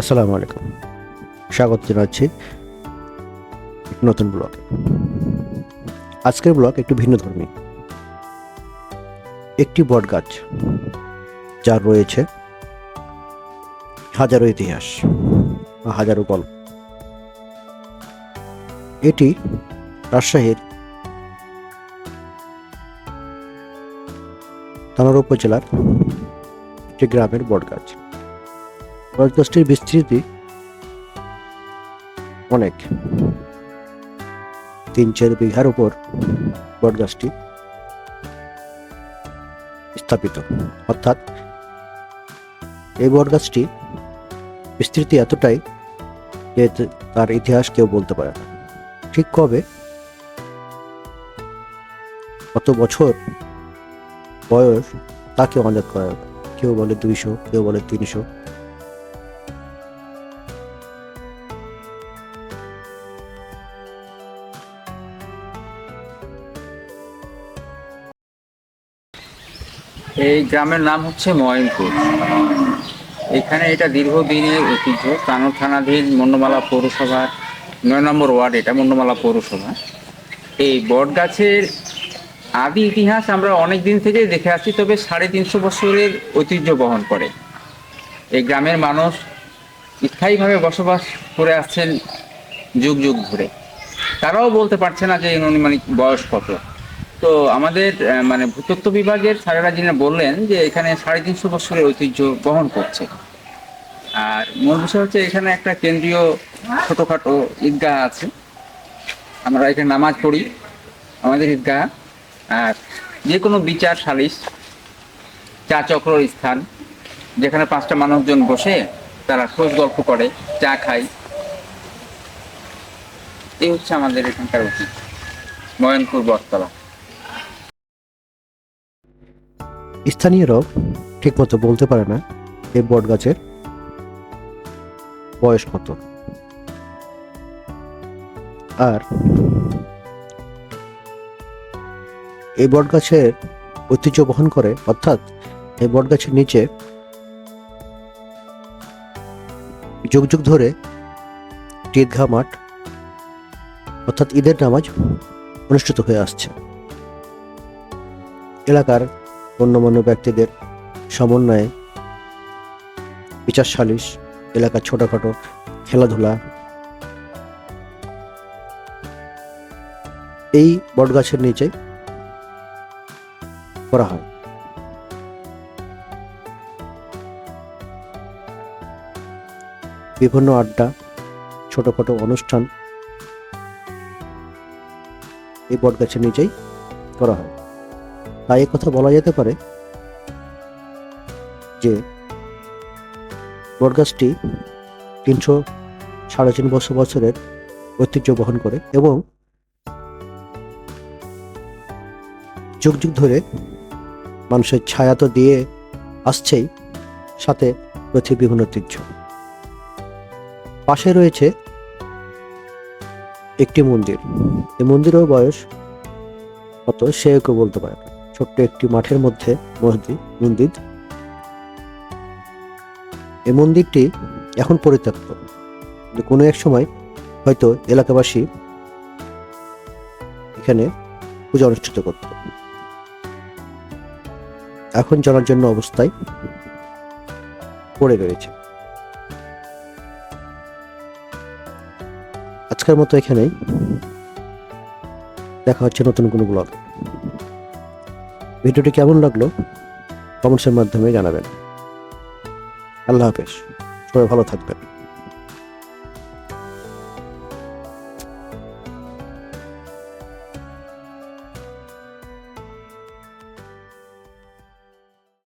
আসসালামু আলাইকুম। স্বাগত জানাচ্ছি নতুন ব্লগে। আজকের ব্লগ একটু ভিন্ন ধর্মী। একটি বট গাছ যার রয়েছে হাজারো ইতিহাস, হাজারো গল্প। এটি রাজশাহীর তানোর উপজেলার একটি গ্রামের বট গাছ। বটগাছটির বিস্তৃতি। অনেক। তিন, চার বিঘার উপর বটগাছটি স্থাপিত। অর্থাৎ এই বটগাছটি বিস্তৃতি এতটাই যে তার ইতিহাস কেউ বলতে পারে না। ঠিক কবে? কত বছর বয়স, তাকে অনেক করা কেউ বলে দুইশো, কেউ বলে তিনশো। এই গ্রামের নাম হচ্ছে ময়নপুর। এখানে এটা দীর্ঘদিনের ঐতিহ্য। কানুর থানাধীন মন্ডমালা পৌরসভার নয় নম্বর ওয়ার্ড এটা, মন্ডমালা পৌরসভা। এই বটগাছের আদি ইতিহাস আমরা অনেক দিন থেকেই দেখে আসছি, তবে সাড়ে তিনশো বছরের ঐতিহ্য বহন করে। এই গ্রামের মানুষ স্থায়ীভাবে বসবাস করে আসছেন যুগ যুগ ধরে। তারাও বলতে পারছে না যে এর অনুমানিক বয়স কত। তো আমাদের মানে ভূতত্ত্ব বিভাগের স্যারেরা যিনি বললেন যে এখানে সাড়ে তিনশো বছরের ঐতিহ্য বহন করছে। আর মূল বিষয় হচ্ছে এখানে একটা কেন্দ্রীয় ছোটোখাটো ঈদগাহ আছে। আমরা এখানে নামাজ পড়ি, আমাদের ঈদগাহ। আর যে কোনো বিচার সালিশ, চা চক্রর স্থান, যেখানে পাঁচটা মানুষজন বসে তারা খোঁজ গল্প করে, চা খায়। এই হচ্ছে আমাদের এখানকার ঐতিহ্য ময়নপুর বটতলা। স্থানীয়রাও ঠিকমতো বলতে পারে না এই বট গাছের বয়স কত আর এই বট গাছের ঐতিহ্য বহন করে, অর্থাৎ এই বট গাছের নিচে যুগ যুগ ধরে ঈদগাহ মাঠ, অর্থাৎ ঈদের নামাজ অনুষ্ঠিত হয়ে আসছে। এলাকার গণ্যমান্য ব্যক্তিদের সমন্বয়ে বিচার সালিশ, এলাকার ছোটখাটো খেলাধুলা। এই বটগাছের নিচে করা হয়। বিভিন্ন আড্ডা, ছোটখাটো অনুষ্ঠান এই বটগাছের নিচেই করা হয়। তাই কথা বলা যেতে পারে যে বটগাছটি তিনশো সাড়ে তিন বছর বছরের ঐতিহ্য বহন করে এবং যুগ যুগ ধরে মানুষের ছায়া তো দিয়ে আসছেই, সাথে রয়েছে বিভিন্ন ঐতিহ্য। পাশে রয়েছে একটি মন্দির। এই মন্দিরের বয়স কত সে কেউ বলতে পারে না। ছোট্ট একটি মাঠের মধ্যে মসজিদ, মন্দির। এই মন্দিরটি এখন পরিত্যক্ত। কোনো এক সময় হয়তো এলাকাবাসী এখানে পূজা অনুষ্ঠিত করত। এখন চলার জন্য অবস্থায় পড়ে রয়েছে। আজকের মতো এখানেই। দেখা হচ্ছে নতুন কোনো ব্লগ। ভিডিওটি কেমন লাগল? কমেন্টসের মাধ্যমে জানাবেন। আল্লাহ হাফেজ। সবাই ভালো থাকবেন।